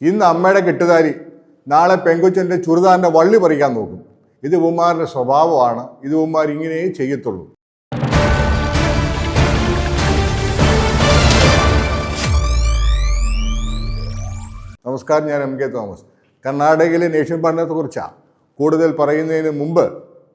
ഇന്ന് അമ്മയുടെ കെട്ടുകാരി നാളെ പെങ്കൊച്ചന്റെ ചുരിദാറിന്റെ വള്ളി പറിക്കാൻ നോക്കും. ഇത് ഉമ്മാരുടെ സ്വഭാവമാണ്. ഇത് ഉമ്മാർ ഇങ്ങനെയേ ചെയ്യത്തുള്ളൂ. നമസ്കാരം ഞാൻ എം കെ തോമസ്. കർണാടകയിലെ നേഷൻ പഠനത്തെക്കുറിച്ചാണ് കൂടുതൽ പറയുന്നതിന് മുമ്പ്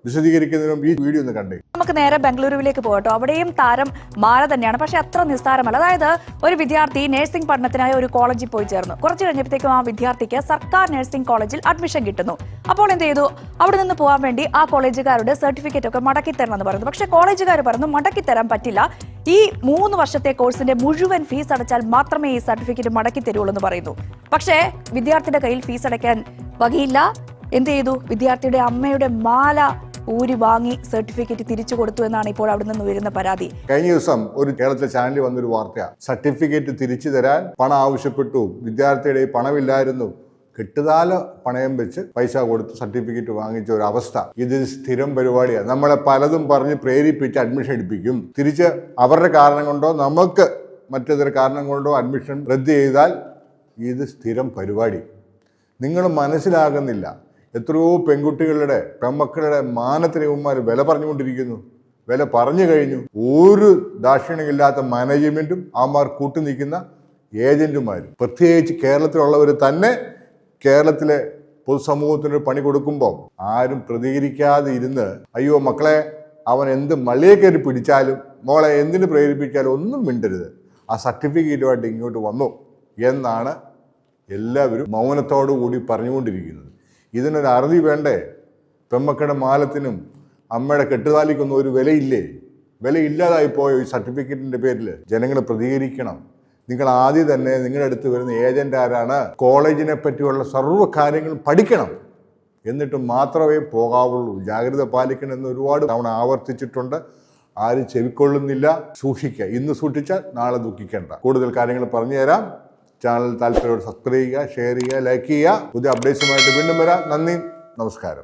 വിശദീകരിക്കുന്നതിനും ഈ വീഡിയോ ഒന്ന് കണ്ടേ. നമുക്ക് നേരെ ബംഗളൂരുവിലേക്ക് പോകട്ടോ അവിടെയും താരം മാല തന്നെയാണ്. പക്ഷെ അത്ര നിസ്സാരമല്ല. അതായത് ഒരു വിദ്യാർത്ഥി നഴ്സിംഗ് പഠനത്തിനായി ഒരു കോളേജിൽ പോയി ചേർന്നു. കുറച്ച് കഴിഞ്ഞപ്പോഴത്തേക്കും ആ വിദ്യാർത്ഥിക്ക് സർക്കാർ നഴ്സിംഗ് കോളേജിൽ അഡ്മിഷൻ കിട്ടുന്നു. അപ്പോൾ എന്ത് ചെയ്തു? അവിടെ നിന്ന് പോകാൻ വേണ്ടി ആ കോളേജുകാരുടെ സർട്ടിഫിക്കറ്റ് ഒക്കെ മടക്കി തരണം എന്ന് പറഞ്ഞു പക്ഷെ കോളേജുകാർ പറഞ്ഞു മടക്കി തരാൻ പറ്റില്ല. ഈ മൂന്ന് വർഷത്തെ കോഴ്സിന്റെ മുഴുവൻ ഫീസ് അടച്ചാൽ മാത്രമേ ഈ സർട്ടിഫിക്കറ്റ് മടക്കി തരുള്ളൂ എന്ന് പറയുന്നു. പക്ഷേ വിദ്യാർത്ഥിയുടെ കയ്യിൽ ഫീസ് അടയ്ക്കാൻ വകയില്ല. എന്ത് ചെയ്തു? വിദ്യാർത്ഥിയുടെ അമ്മയുടെ മാല ഊരി വാങ്ങി സർട്ടിഫിക്കറ്റ് തിരിച്ചു കൊടുത്തു എന്നാണ് ഇപ്പോൾ അവിടെ നിന്ന് വരുന്ന പരാതി. കഴിഞ്ഞ ദിവസം ഒരു കേരളത്തിലെ ചാനലിൽ വന്നൊരു വാർത്ത. സർട്ടിഫിക്കറ്റ് തിരിച്ചു തരാൻ പണം ആവശ്യപ്പെട്ടു. വിദ്യാർത്ഥിയുടെ പണമില്ലായിരുന്നു. കെട്ടുതാല പണയം വെച്ച് പൈസ കൊടുത്ത് സർട്ടിഫിക്കറ്റ് വാങ്ങിച്ച ഒരു അവസ്ഥ. ഇത് സ്ഥിരം പരിപാടിയാണ്. നമ്മളെ പലതും പറഞ്ഞ് പ്രേരിപ്പിച്ച് അഡ്മിഷൻ എടുപ്പിക്കും. തിരിച്ച് അവരുടെ കാരണം കൊണ്ടോ നമുക്ക് മറ്റേതൊരു കാരണം കൊണ്ടോ അഡ്മിഷൻ റദ്ദ് ചെയ്താൽ ഇത് സ്ഥിരം പരിപാടി. നിങ്ങൾ മനസ്സിലാകുന്നില്ല. എത്രയോ പെൺകുട്ടികളുടെ പെൺമക്കളുടെ മാനത്തിന് ഇവന്മാർ വില പറഞ്ഞുകൊണ്ടിരിക്കുന്നു. വില പറഞ്ഞു കഴിഞ്ഞു. ഒരു ദാക്ഷിണ്യമില്ലാത്ത മാനേജ്മെന്റും ആമാർ കൂട്ടി നിൽക്കുന്ന ഏജന്റുമാരും പ്രത്യേകിച്ച് കേരളത്തിലുള്ളവർ തന്നെ കേരളത്തിലെ പൊതുസമൂഹത്തിന് പണി കൊടുക്കുമ്പോൾ ആരും പ്രതികരിക്കാതെ ഇരുന്ന് അയ്യോ മക്കളെ അവൻ എന്ത് മള്ളിയെ കയറി പിടിച്ചാലും മോളെ എന്തിനു പ്രേരിപ്പിച്ചാലും ഒന്നും മിണ്ടരുത്. ആ സർട്ടിഫിക്കറ്റുമായിട്ട് ഇങ്ങോട്ട് വന്നു എന്നാണ് എല്ലാവരും മൗനത്തോടു കൂടി പറഞ്ഞുകൊണ്ടിരിക്കുന്നത്. ഇതിനൊരു അറുതി വേണ്ടേ? പെമ്മക്കയുടെ മാലത്തിനും അമ്മയുടെ കെട്ടുതാലിക്കൊന്നും ഒരു വിലയില്ലേ? വിലയില്ലാതായി പോയോ ഈ സർട്ടിഫിക്കറ്റിന്റെ പേരിൽ ജനങ്ങൾ പ്രതികരിക്കണം. നിങ്ങൾ ആദ്യം തന്നെ നിങ്ങളുടെ അടുത്ത് വരുന്ന ഏജന്റ് ആരാണ് കോളേജിനെ പറ്റിയുള്ള സർവ കാര്യങ്ങളും പഠിക്കണം. എന്നിട്ട് മാത്രമേ പോകാവുള്ളൂ. ജാഗ്രത പാലിക്കണം എന്ന് ഒരുപാട് തവണ ആവർത്തിച്ചിട്ടുണ്ട്. ആരും ചെവിക്കൊള്ളുന്നില്ല. സൂക്ഷിക്കുക. ഇന്ന് സൂക്ഷിച്ചാൽ നാളെ ദുഃഖിക്കേണ്ട. കൂടുതൽ കാര്യങ്ങൾ പറഞ്ഞു തരാം ചാനൽ താല്പര്യത്തോടെ സബ്സ്ക്രൈബ് ചെയ്യുക ഷെയർ ചെയ്യുക ലൈക്ക് ചെയ്യുക. പുതിയ അപ്ഡേറ്റ്സുമായിട്ട് വീണ്ടും വരാം. നന്ദി. നമസ്കാരം.